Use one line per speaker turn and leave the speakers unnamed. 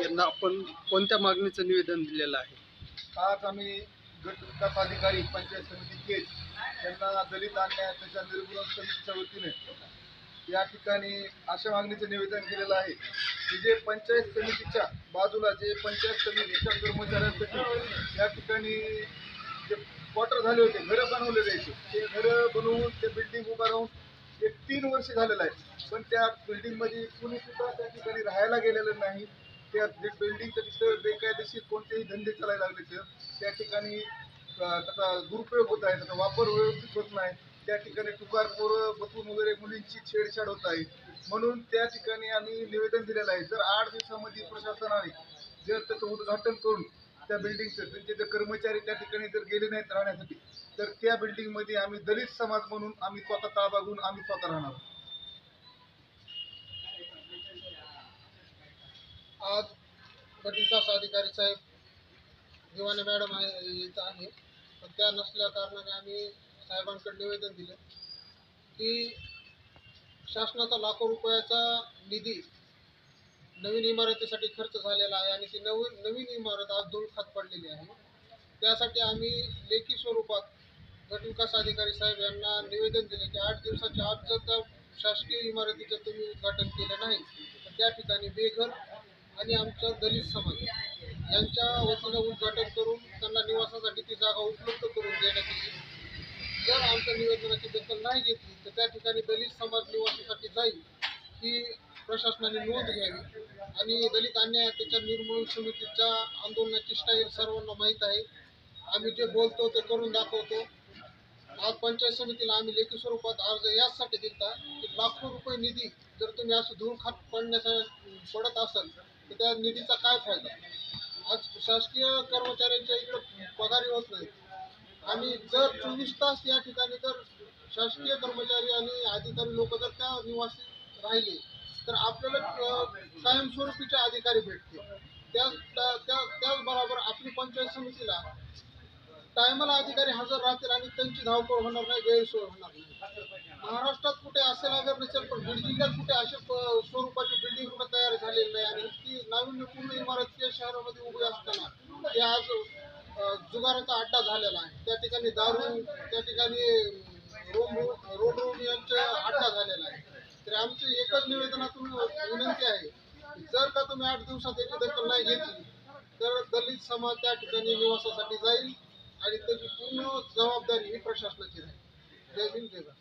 यांना आपण कोणत्या मागणीचं निवेदन दिलेलं आहे?
आज आम्ही गट विकास अधिकारी पंचायत समिती केज यांना दलित अन्याय त्याच्या निर्मूलन समितीच्या वतीने या ठिकाणी अशा मागणीचं निवेदन केलेलं आहे की जे पंचायत समितीच्या बाजूला जे पंचायत समितीच्या कर्मचाऱ्यांसाठी या ठिकाणी जे क्वार्टर झाले होते घरं बनवले जायचे ते घरं बनवून ते बिल्डिंग उभा राहून एक तीन वर्ष झालेलं आहे. पण त्या बिल्डिंगमध्ये कुणीसुद्धा त्या ठिकाणी राहायला गेलेलं नाही. त्या बिल्डिंगचं तिथं बेकायदेशीर कोणतेही धंदे चालायला लागले तर त्या ठिकाणी त्याचा दुरुपयोग होत आहे त्याचा वापर व्यवस्थित होत नाही. त्या ठिकाणी टुकार पोरं बसून वगैरे मुलींची छेडछाड होत आहे. म्हणून त्या ठिकाणी आम्ही निवेदन दिलेलं आहे. जर आठ दिवसामध्ये प्रशासनाने जर त्याचं उद्घाटन करून त्या बिल्डिंगचं त्यांचे जर कर्मचारी त्या ठिकाणी जर गेले नाहीत राहण्यासाठी तर त्या बिल्डिंगमध्ये आम्ही दलित समाज म्हणून आम्ही स्वतः ताबा घेऊन आम्ही स्वतः राहणार आहोत.
आज गटविकास अधिकारी साहेब दिवाने मॅडम आहे इथं आहे. पण त्या नसल्या कारणाने आम्ही साहेबांकडे निवेदन दिलं की शासनाचा लाखो रुपयाचा निधी नवीन इमारतीसाठी खर्च झालेला आहे आणि ती नवीन नवीन इमारत आज धूळ खात पडलेली आहे. त्यासाठी आम्ही लेखी स्वरूपात गटविकास अधिकारी साहेब यांना निवेदन दिले की आठ दिवसाच्या आत जर त्या शासकीय इमारतीचं तुम्ही उद्घाटन केलं नाही तर त्या ठिकाणी बेघर आणि आमचा दलित समाज यांच्या वतीनं उद्घाटन करून त्यांना निवासासाठी ती जागा उपलब्ध करून देण्यात येईल. जर आमच्या निवेदनाची दखल नाही घेतली तर त्या ठिकाणी दलित समाज निवासासाठी जाईल ही प्रशासनाने नोंद घ्यावी. आणि दलित अन्याय त्याच्या निर्मूलन समितीच्या आंदोलनाची स्टाईल सर्वांना माहीत आहे. आम्ही जे बोलतो ते करून दाखवतो. आज पंचायत समितीला आम्ही लेखी स्वरूपात अर्ज याचसाठी दिलता की लाखो रुपये निधी जर तुम्ही असं धूळ खात पडण्याचा पडत असाल तर त्या निधीचा काय फायदा? आज शासकीय कर्मचाऱ्यांच्या इकडे पगारी होत नाही. आणि जर चोवीस तास या ठिकाणी जर शासकीय कर्मचारी आणि अधिकारी लोक जर त्या निवासी राहिले तर आपल्याला कायमस्वरूपीचे अधिकारी भेटतील. त्याच त्या त्या- त्याचबरोबर आपली पंचायत समितीला टायमाला अधिकारी हजर राहतील आणि त्यांची धावपळ होणार नाही गैरसोय होणार नाही. महाराष्ट्रात कुठे असेल अगर नसेल पण बीड जिल्ह्यात कुठे अशा स्वरूपाची बिल्डिंग कुठे तयार झालेली नाही आणि नाविन्यपूर्ण इमारत या शहरामध्ये उभी असताना ते आज जुगाराचा अड्डा झालेला आहे. त्या ठिकाणी दारू त्या ठिकाणी रोम रोड रोम यांचा अड्डा झालेला आहे. तर आमची एकच निवेदनातून विनंती आहे जर का तुम्ही आठ दिवसात याची दखल नाही घेतली तर दलित समाज त्या ठिकाणी निवासासाठी जाईल आणि त्याची पूर्ण जबाबदारी ही प्रशासनाची राहील. जय हिंद जय भारत.